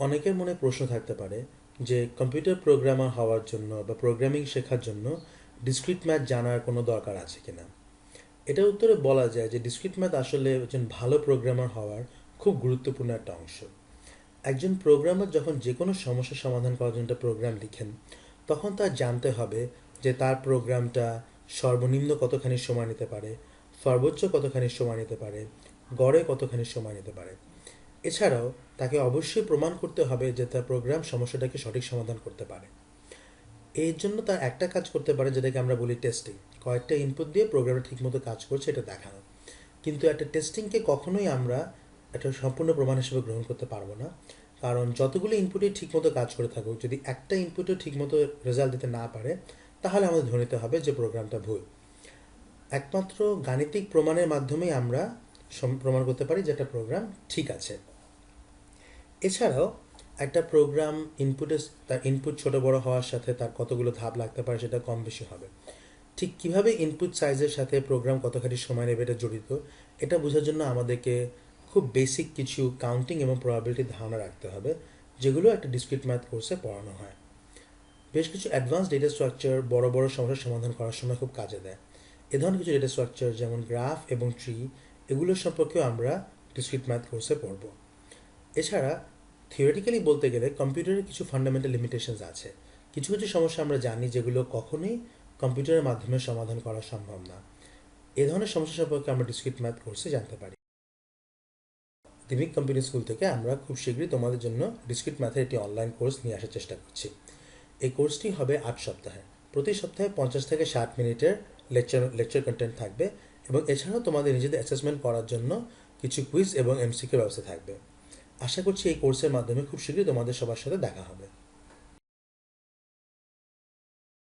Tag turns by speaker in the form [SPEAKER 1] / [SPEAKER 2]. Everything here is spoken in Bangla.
[SPEAKER 1] অনেকের মনে প্রশ্ন থাকতে পারে যে কম্পিউটার প্রোগ্রামার হওয়ার জন্য বা প্রোগ্রামিং শেখার জন্য ডিসক্রিট ম্যাথ জানার কোনো দরকার আছে কিনা? এটার উত্তরে বলা যায় যে ডিসক্রিট ম্যাথ আসলে একজন ভালো প্রোগ্রামার হওয়ার খুব গুরুত্বপূর্ণ একটা অংশ। একজন প্রোগ্রামার যখন যে কোনো সমস্যার সমাধান করার জন্য একটা প্রোগ্রাম লিখেন, তখন তার জানতে হবে যে তার প্রোগ্রামটা সর্বনিম্ন কতখানি সময় নিতে পারে, সর্বোচ্চ কতখানি সময় নিতে পারে, গড়ে কতখানি সময় নিতে পারে। এছাড়াও তাকে অবশ্যই প্রমাণ করতে হবে যে তার প্রোগ্রাম সমস্যাটাকে সঠিক সমাধান করতে পারে। এর জন্য তার একটা কাজ করতে পারে যেটাকে আমরা বলি টেস্টিং কয়েকটা ইনপুট দিয়ে প্রোগ্রামটা ঠিকমতো কাজ করছে, এটা দেখানো। কিন্তু একটা টেস্টিংকে কখনোই আমরা একটা সম্পূর্ণ প্রমাণ হিসেবে গ্রহণ করতে পারব না। কারণ যতগুলো ইনপুটই ঠিকমতো কাজ করে থাকুক, যদি একটা ইনপুটও ঠিকমতো রেজাল্ট দিতে না পারে, তাহলে আমাদের ধরে নিতে হবে যে প্রোগ্রামটা ভুল। একমাত্র গাণিতিক প্রমাণের মাধ্যমেই আমরা প্রমাণ করতে পারি যে একটা প্রোগ্রাম ঠিক আছে। এছাড়াও একটা প্রোগ্রাম ইনপুটে তার ইনপুট ছোট বড় হওয়ার সাথে তার কতগুলো ধাপ লাগতে পারে সেটা কম বেশি হবে। ঠিক কীভাবে ইনপুট সাইজের সাথে প্রোগ্রাম কতখানি সময় নেবে এটা জড়িত, এটা বোঝার জন্য আমাদেরকে খুব বেসিক কিছু কাউন্টিং এবং প্রবাবিলিটির ধারণা রাখতে হবে, যেগুলো একটা ডিসক্রিট ম্যাথ কোর্সে পড়ানো হয়। বেশ কিছু অ্যাডভান্স ডেটা স্ট্রাকচার বড় বড় সমস্যার সমাধান করার সময় খুব কাজে দেয়। এ ধরনের কিছু ডেটা স্ট্রাকচার যেমন গ্রাফ এবং ট্রি এগুলোর সম্পর্কেও আমরা ডিসক্রিট ম্যাথ কোর্সে পড়ব। এছাড়া থিওরিটিক্যালি বলতে গেলে কম্পিউটারের কিছু ফান্ডামেন্টাল লিমিটেশনস আছে। কিছু কিছু সমস্যা আমরা জানি যেগুলো কখনোই কম্পিউটারের মাধ্যমে সমাধান করা সম্ভব না। এ ধরনের সমস্যা সম্পর্কে আমরা ডিসক্রিট ম্যাথ কোর্সে জানতে পারি। দিমিক কম্পিউটার স্কুল থেকে আমরা খুব শীঘ্রই তোমাদের জন্য ডিসক্রিট ম্যাথের একটি অনলাইন কোর্স নিয়ে আসার চেষ্টা করছি। এই কোর্সটি হবে আট সপ্তাহে প্রতি সপ্তাহে পঞ্চাশ থেকে ষাট মিনিটের লেকচার লেকচার কন্টেন্ট থাকবে। এবং এছাড়াও তোমাদের নিজেদের অ্যাসেসমেন্ট করার জন্য কিছু কুইজ এবং এমসিকে ব্যবস্থা থাকবে। আশা করছি এই কোর্সের মাধ্যমে খুব শীঘ্রই তোমাদের সবার সাথে দেখা হবে।